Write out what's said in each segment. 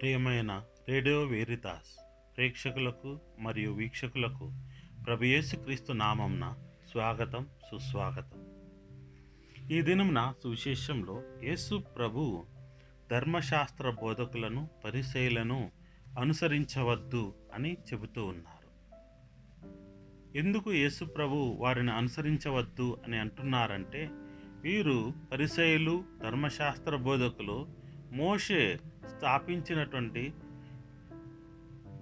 ప్రియమైన రేడియో వేరితాస్ ప్రేక్షకులకు మరియు వీక్షకులకు ప్రభు నామంన స్వాగతం సుస్వాగతం. ఈ దినమున సువిశేషంలో యేసు ప్రభు ధర్మశాస్త్ర బోధకులను పరిశైలను అనుసరించవద్దు అని చెబుతూ ఉన్నారు. ఎందుకు యేసు ప్రభు వారిని అనుసరించవద్దు అని అంటున్నారంటే వీరు పరిశైలు ధర్మశాస్త్ర బోధకులు మోషే స్థాపించినటువంటి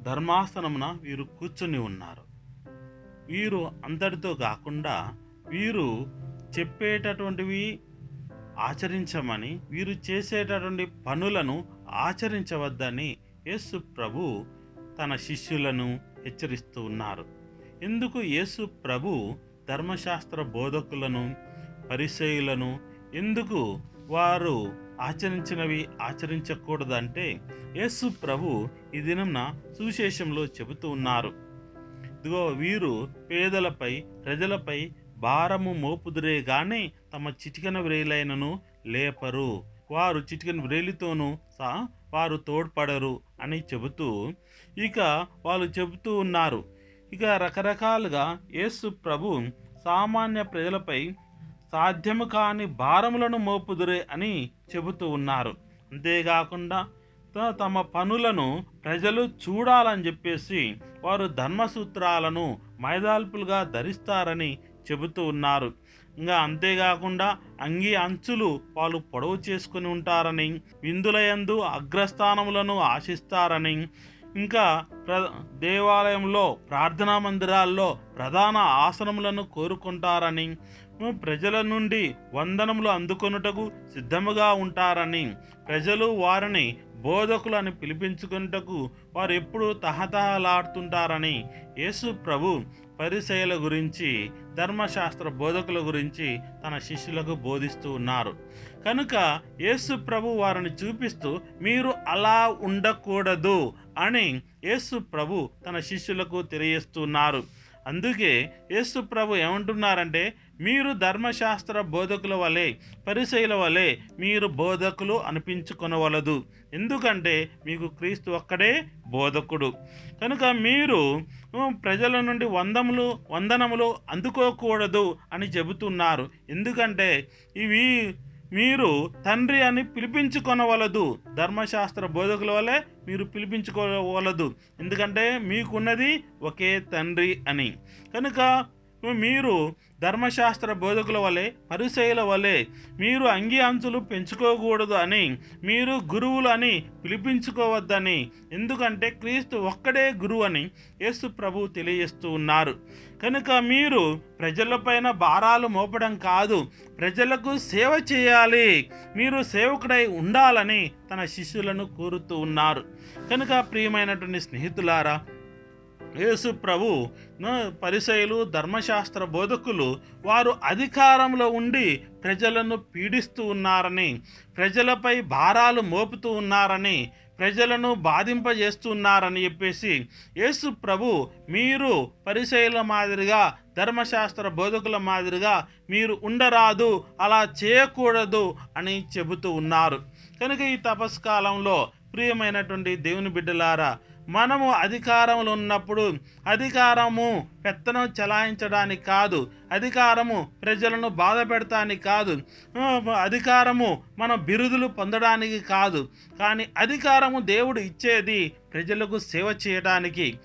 ధర్మాసనమున వీరు కూర్చొని ఉన్నారు. వీరు అందరితో కాకుండా వీరు చెప్పేటటువంటివి ఆచరించమని వీరు చేసేటటువంటి పనులను ఆచరించవద్దని యేసు ప్రభు తన శిష్యులను హెచ్చరిస్తూ ఉన్నారు. ఎందుకు యేసు ప్రభు ధర్మశాస్త్ర బోధకులను పరిచయులను ఎందుకు వారు ఆచరించినవి ఆచరించకూడదంటే యేసు ప్రభు ఈ దినంన సువిశేషంలో చెబుతూ ఉన్నారు. ఇదిగో వీరు పేదలపై ప్రజలపై భారము మోపుదురే గాని తమ చిటికన వ్రేలైనను లేపరు. వారు చిటికన వ్రేలితోనూ సా వారు తోడ్పడరు అని చెబుతూ ఇక వాళ్ళు చెబుతూ ఉన్నారు. ఇక రకరకాలుగా యేసు ప్రభు సామాన్య ప్రజలపై సాధ్యము కాని భారములను మోపుదురే అని చెబుతూ ఉన్నారు. అంతేకాకుండా త- తమ పనులను ప్రజలు చూడాలని చెప్పేసి వారు ధర్మసూత్రాలను మైదాల్పులుగా ధరిస్తారని చెబుతూ ఉన్నారు. ఇంకా అంతేకాకుండా అంగి అంచులు వాళ్ళు పొడవు చేసుకుని ఉంటారని విందులయందు అగ్రస్థానములను ఆశిస్తారని ఇంకా ప్ర దేవాలయంలో ప్రార్థనా మందిరాల్లో ప్రధాన ఆసనములను కోరుకుంటారని ప్రజల నుండి వందనములు అందుకొనుటకు సిద్ధముగా ఉంటారని ప్రజలు వారిని బోధకులు అని పిలిపించుకున్నటకు వారు ఎప్పుడు తహతహలాడుతుంటారని యేసు ప్రభు పరిచయల గురించి ధర్మశాస్త్ర బోధకుల గురించి తన శిష్యులకు బోధిస్తూ ఉన్నారు. కనుక యేసు ప్రభు వారిని చూపిస్తూ మీరు అలా ఉండకూడదు అని యేసు ప్రభు తన శిష్యులకు తెలియజేస్తున్నారు. అందుకే యేసు ప్రభు ఏమంటున్నారంటే మీరు ధర్మశాస్త్ర బోధకుల వలె పరిశైల వలె మీరు బోధకులు అనిపించుకొనవలదు. ఎందుకంటే మీకు క్రీస్తు ఒక్కడే బోధకుడు. కనుక మీరు ప్రజల నుండి వందములు వందనములు అందుకోకూడదు అని చెబుతున్నారు. ఎందుకంటే ఇవి మీరు తండ్రి అని పిలిపించుకొనవలదు. ధర్మశాస్త్ర బోధకుల వలె మీరు పిలిపించుకోవలదు. ఎందుకంటే మీకున్నది ఒకే తండ్రి అని. కనుక మీరు ధర్మశాస్త్ర బోధకుల వలె పరిశైల వలె మీరు అంగి అంచులు పెంచుకోకూడదు అని మీరు గురువులు అని పిలిపించుకోవద్దని. ఎందుకంటే క్రీస్తు ఒక్కడే గురువు అని యేసు ప్రభు తెలియజేస్తూ ఉన్నారు. కనుక మీరు ప్రజలపైన భారాలు మోపడం కాదు ప్రజలకు సేవ చేయాలి. మీరు సేవకుడై ఉండాలని తన శిష్యులను కోరుతూ ఉన్నారు. కనుక ప్రియమైనటువంటి స్నేహితులారా యేసు ప్రభు పరిసయులు ధర్మశాస్త్ర బోధకులు వారు అధికారంలో ఉండి ప్రజలను పీడిస్తూ ఉన్నారని ప్రజలపై భారాలు మోపుతూ ఉన్నారని ప్రజలను బాధింపజేస్తున్నారని చెప్పేసి యేసు ప్రభు మీరు పరిశైల మాదిరిగా ధర్మశాస్త్ర బోధకుల మాదిరిగా మీరు ఉండరాదు అలా చేయకూడదు అని చెబుతూ ఉన్నారు. కనుక ఈ తపస్కాలంలో ప్రియమైనటువంటి దేవుని బిడ్డలారా మనము అధికారంలో ఉన్నప్పుడు అధికారము పెత్తనం చలాయించడానికి కాదు. అధికారము ప్రజలను బాధ పెడతానికి కాదు. అధికారము మన బిరుదులు పొందడానికి కాదు. కానీ అధికారము దేవుడు ఇచ్చేది ప్రజలకు సేవ చేయడానికి.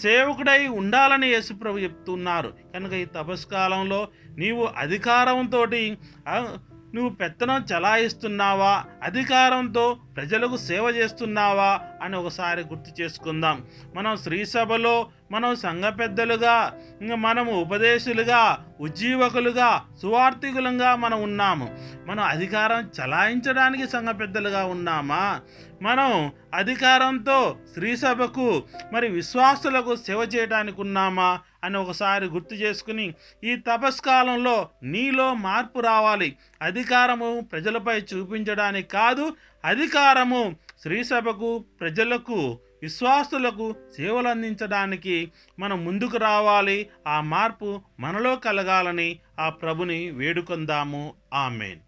సేవకుడై ఉండాలని యేసుప్రభు చెప్తున్నారు. కనుక ఈ తపస్కాలంలో నీవు అధికారంతో నువ్వు పెత్తనం చలాయిస్తున్నావా? అధికారంతో ప్రజలకు సేవ చేస్తున్నావా అని ఒకసారి గుర్తు చేసుకుందాం. మనం శ్రీసభలో మనం సంఘ పెద్దలుగా ఇంకా మనము ఉపదేశులుగా ఉజ్జీవకులుగా సువార్థికులంగా మనం ఉన్నాము. మనం అధికారం చలాయించడానికి సంఘ పెద్దలుగా ఉన్నామా? మనం అధికారంతో స్త్రీ సభకు మరి విశ్వాసులకు సేవ చేయడానికి ఉన్నామా? అని ఒకసారి గుర్తు చేసుకుని ఈ తపస్కాలంలో నీలో మార్పు రావాలి. అధికారము ప్రజలపై చూపించడానికి కాదు అధికారము స్త్రీ సభకు ప్రజలకు విశ్వాసులకు సేవలు అందించడానికి మనం ముందుకు రావాలి. ఆ మార్పు మనలో కలగాలని ఆ ప్రభుని వేడుకొందాము. ఆమెన్.